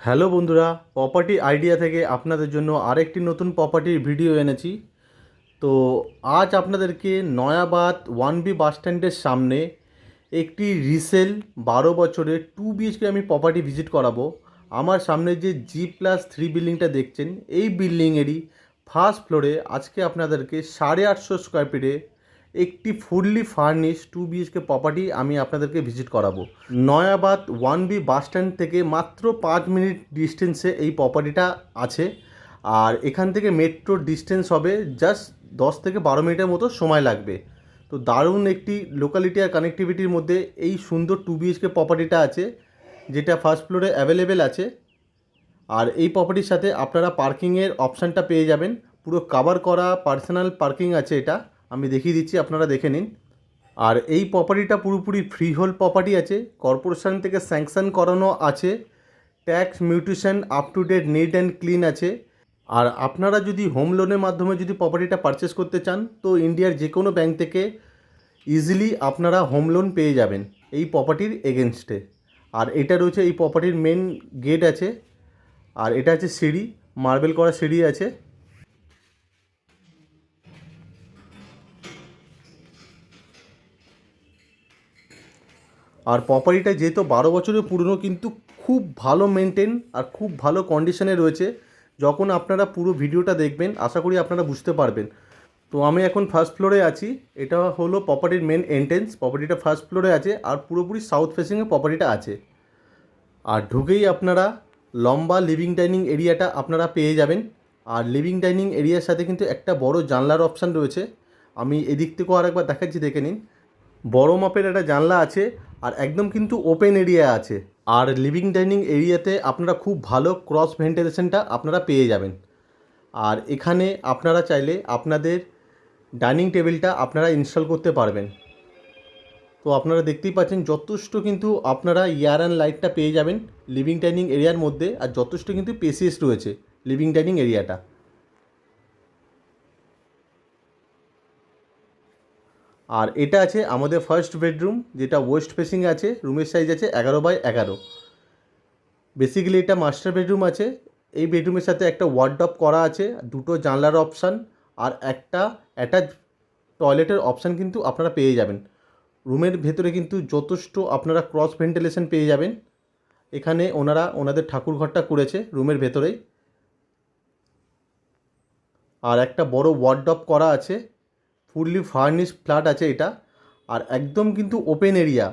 Hello বন্ধুরা property idea থেকে আপনাদের জন্য আরেকটি নতুন প্রপার্টির ভিডিও এনেছি। তো আজ আপনাদেরকে নয়াবাদ ওয়ান বি বাস স্ট্যান্ডের সামনে একটি রিসেল বারো বছরের টু বিএইচকে আমি প্রপার্টি ভিজিট করাবো। আমার সামনে যে জি প্লাস থ্রি বিল্ডিংটা দেখছেন, এই বিল্ডিংয়েরই ফার্স্ট ফ্লোরে আজকে আপনাদেরকে সাড়ে আটশো স্কোয়ার ফিটে একটি fully furnish two BHK property আমি আপনাদেরকে ভিজিট করাবো। Nayabad one B bus stand থেকে মাত্র পাঁচ মিনিট ডিস্টেন্সে এই প্রপার্টিটা আছে। আর এখান থেকে মেট্রো ডিস্টেন্স হবে জাস্ট দশ থেকে বারো মিনিটের মতো সময় লাগবে। তো দারুণ একটি লোকালিটি আর কানেক্টিভিটির মধ্যে এই সুন্দর টু বিএইচকে প্রপার্টিটা আছে, যেটা ফার্স্ট ফ্লোরে অ্যাভেলেবেল আছে। আর এই প্রপার্টির সাথে আপনারা পার্কিংয়ের অপশানটা পেয়ে যাবেন। পুরো কাভার করা পার্সোনাল পার্কিং আছে এটা। আমি দেখিয়ে দিচ্ছি, আপনারা দেখে নিন। আর এই প্রপার্টিটা পুরোপুরি ফ্রি হোল প্রপার্টি আছে। কর্পোরেশন থেকে স্যাংশন করানো আছে। Tax mutation up to date neat and clean আছে। আর আপনারা যদি হোম লোনের মাধ্যমে যদি প্রপার্টিটা পারচেস করতে চান, তো ইন্ডিয়ার যে কোনো ব্যাংক থেকে ইজিলি আপনারা হোম লোন পেয়ে যাবেন এই প্রপার্টির এগেনস্টে আর এটা রয়েছে এই প্রপার্টির মেন গেট আছে। আর এটা আছে সিঁড়ি মার্বেল করা সিঁড়ি আছে। আর প্রপার্টিটা যেহেতু বারো বছরের পুরনো, কিন্তু খুব ভালো মেনটেন আর খুব ভালো কন্ডিশনে রয়েছে। যখন আপনারা পুরো ভিডিওটা দেখবেন, আশা করি আপনারা বুঝতে পারবেন। তো আমি এখন ফার্স্ট ফ্লোরে আছি। এটা হলো প্রপার্টির মেন এন্ট্রেন্স প্রপার্টিটা ফার্স্ট ফ্লোরে আছে আর পুরোপুরি সাউথ ফেসিংয়ে প্রপার্টিটা আছে। আর ঢুকেই আপনারা লম্বা লিভিং ডাইনিং এরিয়াটা আপনারা পেয়ে যাবেন। আর লিভিং ডাইনিং এরিয়ার সাথে কিন্তু একটা বড় জানলার অপশান রয়েছে। আমি এদিক থেকেও আরেকবার দেখাচ্ছি, দেখে নিন। বড় মাপের একটা জানলা আছে। আর একদম কিন্তু ওপেন এরিয়া আছে। আর লিভিং ডাইনিং এরিয়াতে আপনারা খুব ভালো ক্রস ভেন্টিলেশনটা আপনারা পেয়ে যাবেন। আর এখানে আপনারা চাইলে আপনাদের ডাইনিং টেবিলটা আপনারা ইনস্টল করতে পারবেন। তো আপনারা দেখতেই পাচ্ছেন যথেষ্ট কিন্তু আপনারা ইয়ার অ্যান্ড লাইটটা পেয়ে যাবেন লিভিং ডাইনিং এরিয়ার মধ্যে। আর যথেষ্ট কিন্তু পেসিয়াস রয়েছে লিভিং ডাইনিং এরিয়াটা আর এটা আছে আমাদের ফার্স্ট বেডরুম যেটা ওয়েস্ট ফেসিং আছে রুমের সাইজ আছে এগারো বাই এগারো। বেসিক্যালি এটা মাস্টার বেডরুম আছে। এই বেডরুমের সাথে একটা ওয়ার্ডপ করা আছে, দুটো জানলার অপশান আর একটা অ্যাটাচ টয়লেটের অপশান কিন্তু আপনারা পেয়ে যাবেন। রুমের ভেতরে কিন্তু যথেষ্ট আপনারা ক্রস ভেন্টিলেশন পেয়ে যাবেন। এখানে ওনারা, ওনাদের ঠাকুর ঘরটা করেছে রুমের ভেতরেই। আর একটা বড় ওয়ার্ডপ করা আছে। ফুললি ফার্নিশ ফ্ল্যাট আছে এটা, আর একদম কিন্তু ওপেন এরিয়া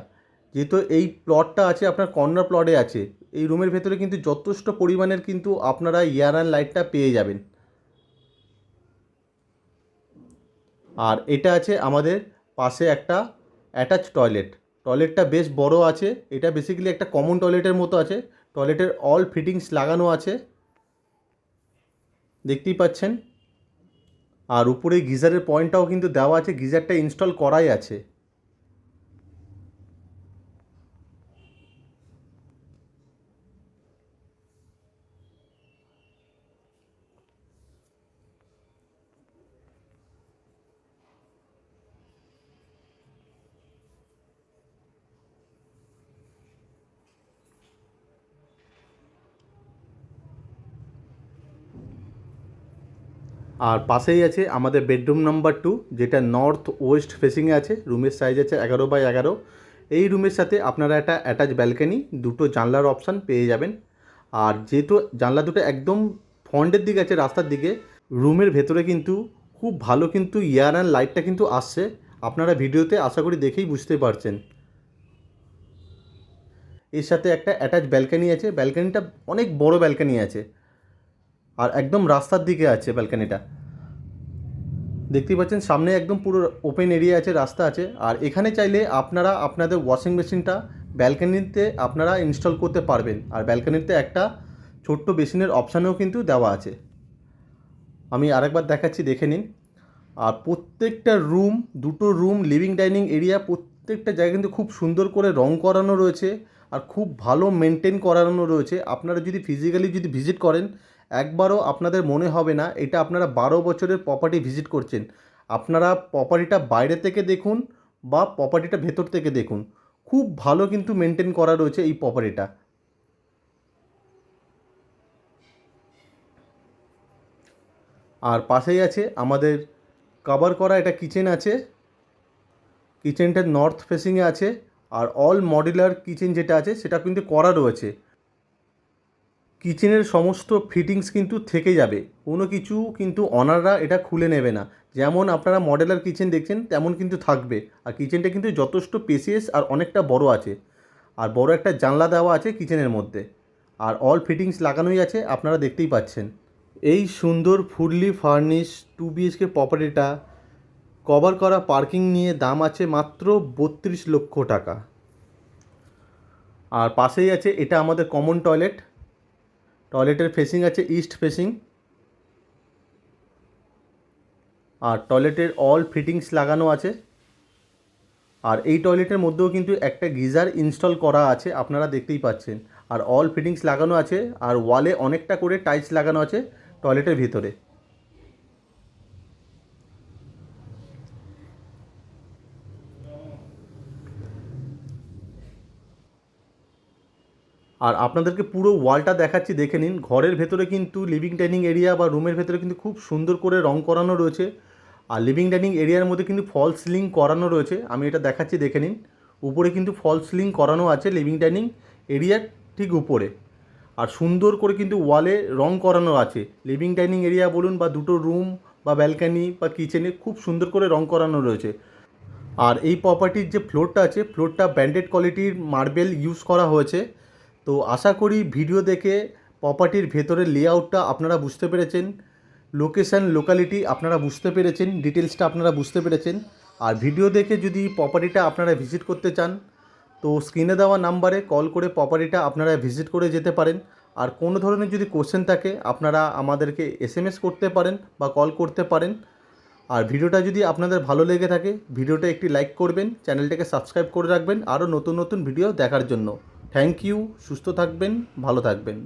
যেহেতু এই প্লটটা আছে, আপনার কর্নার প্লটে আছে, এই রুমের ভেতরে কিন্তু যথেষ্ট পরিমাণের কিন্তু আপনারা ইয়ার অ্যান্ড লাইটটা পেয়ে যাবেন। আর এটা আছে আমাদের পাশে একটা অ্যাটাচ টয়লেট টয়লেটটা বেশ বড় আছে, এটা বেসিক্যালি একটা কমন টয়লেটের মতো আছে। টয়লেটের অল ফিটিংস লাগানো আছে। দেখতেই পাচ্ছেন? আর উপরে গিজারের পয়েন্টটাও কিন্তু দেওয়া আছে গিজারটা ইনস্টল করাই আছে। আর পাশেই আছে আমাদের বেডরুম নাম্বার টু যেটা নর্থ ওয়েস্ট ফেসিংয়ে আছে রুমের সাইজ আছে এগারো বাই এগারো। এই রুমের সাথে আপনারা একটা অ্যাটাচ ব্যালকানি দুটো জানলার অপশান পেয়ে যাবেন। আর যেহেতু জানলা দুটো একদম ফ্রন্টের দিকে আছে, রাস্তার দিকে রুমের ভেতরে কিন্তু খুব ভালো কিন্তু ইয়ার অ্যান্ড লাইটটা কিন্তু আসছে। আপনারা ভিডিওতে আশা করি দেখেই বুঝতে পারছেন। এর সাথে একটা অ্যাটাচ ব্যালকানি আছে। ব্যালকানিটা অনেক বড় ব্যালকানি আছে। আর একদম রাস্তার দিকে আছে ব্যালকানিটা। দেখতেই পাচ্ছেন, সামনে একদম পুরো ওপেন এরিয়া আছে, রাস্তা আছে। আর এখানে চাইলে আপনারা আপনাদের ওয়াশিং মেশিনটা ব্যালকানিতে আপনারা ইনস্টল করতে পারবেন। আর ব্যালকানিতে একটা ছোট্ট বেসিনের অপশানেও কিন্তু দেওয়া আছে। আমি আরেকবার দেখাচ্ছি, দেখে নিন। আর প্রত্যেকটা রুম দুটো রুম লিভিং ডাইনিং এরিয়া প্রত্যেকটা জায়গা কিন্তু খুব সুন্দর করে রং করানো রয়েছে। আর খুব ভালো মেনটেন করানো রয়েছে। আপনারা যদি ফিজিক্যালি যদি ভিজিট করেন একবারও আপনাদের মনে হবে না, এটা আপনারা বারো বছরের প্রপার্টি ভিজিট করছেন। আপনারা প্রপার্টিটা বাইরে থেকে দেখুন বা প্রপার্টিটা ভেতর থেকে দেখুন। খুব ভালো কিন্তু মেনটেন করা রয়েছে এই প্রপার্টিটা আর পাশেই আছে আমাদের কভার করা, এটা কিচেন আছে। কিচেনটা নর্থ ফেসিংয়ে আছে। আর অল মডিউলার কিচেন যেটা আছে, সেটা কিন্তু করা রয়েছে। কিচেনের সমস্ত ফিটিংস কিন্তু থেকে যাবে। কোনো কিছু কিন্তু অনাররা এটা খুলে নেবে না। যেমন আপনারা মডেলার কিচেন দেখছেন, তেমন কিন্তু থাকবে। আর কিচেনটা কিন্তু যথেষ্ট পেসিয়াস আর অনেকটা বড় আছে। আর বড় একটা জানলা দেওয়া আছে কিচেনের মধ্যে। আর অল ফিটিংস লাগানোই আছে, আপনারা দেখতেই পাচ্ছেন। এই সুন্দর ফুললি ফার্নিশ টু বিএইচকে প্রপার্টিটা কভার করা পার্কিং নিয়ে দাম আছে মাত্র বত্রিশ লক্ষ টাকা। আর পাশেই আছে, এটা আমাদের কমন টয়লেট টয়লেটের ফেসিং আছে ইস্ট ফেসিং আর টয়লেটের অল ফিটিংস লাগানো আছে। আর এই টয়লেটের মধ্যেও কিন্তু একটা গিজার ইনস্টল করা আছে, আপনারা দেখতেই পাচ্ছেন। আর অল ফিটিংস লাগানো আছে, আর ওয়ালে অনেকটা করে টাইলস লাগানো আছে টয়লেটের ভিতরে। আর আপনাদেরকে পুরো ওয়ালটা দেখাচ্ছি, দেখে নিন। ঘরের ভেতরে কিন্তু লিভিং ডাইনিং এরিয়া বা রুমের ভেতরে কিন্তু খুব সুন্দর করে রং করানো রয়েছে। আর লিভিং ডাইনিং এরিয়ার মধ্যে কিন্তু ফল সিলিং করানো রয়েছে। আমি এটা দেখাচ্ছি, দেখে নিন। উপরে কিন্তু ফল সিলিং করানো আছে লিভিং ডাইনিং এরিয়ার ঠিক উপরে। আর সুন্দর করে কিন্তু ওয়ালে রং করানো আছে। লিভিং ডাইনিং এরিয়া বলুন বা দুটো রুম বা ব্যালকানি বা কিচেনে খুব সুন্দর করে রং করানো রয়েছে। আর এই প্রপার্টির যে ফ্লোরটা আছে ফ্লোরটা ব্র্যান্ডেড কোয়ালিটির মার্বেল ইউজ করা হয়েছে। তো আশা করি ভিডিও দেখে প্রপার্টির ভেতরের লেআউটটা আপনারা বুঝতে পেরেছেন লোকেশান লোকালিটি আপনারা বুঝতে পেরেছেন ডিটেলসটা আপনারা বুঝতে পেরেছেন। আর ভিডিও দেখে যদি প্রপার্টিটা আপনারা ভিজিট করতে চান, তো স্ক্রিনে দেওয়া নাম্বারে কল করে প্রপার্টিটা আপনারা ভিজিট করে যেতে পারেন। আর কোনো ধরনের যদি কোশ্চেন থাকে, আপনারা আমাদেরকে এসএমএস করতে পারেন বা কল করতে পারেন। আর ভিডিওটা যদি আপনাদের ভালো লেগে থাকে, ভিডিওটা একটি লাইক করবেন চ্যানেলটাকে সাবস্ক্রাইব করে রাখবেন, আরও নতুন নতুন ভিডিও দেখার জন্য। থ্যাংক ইউ সুস্থ থাকবেন ভালো থাকবেন।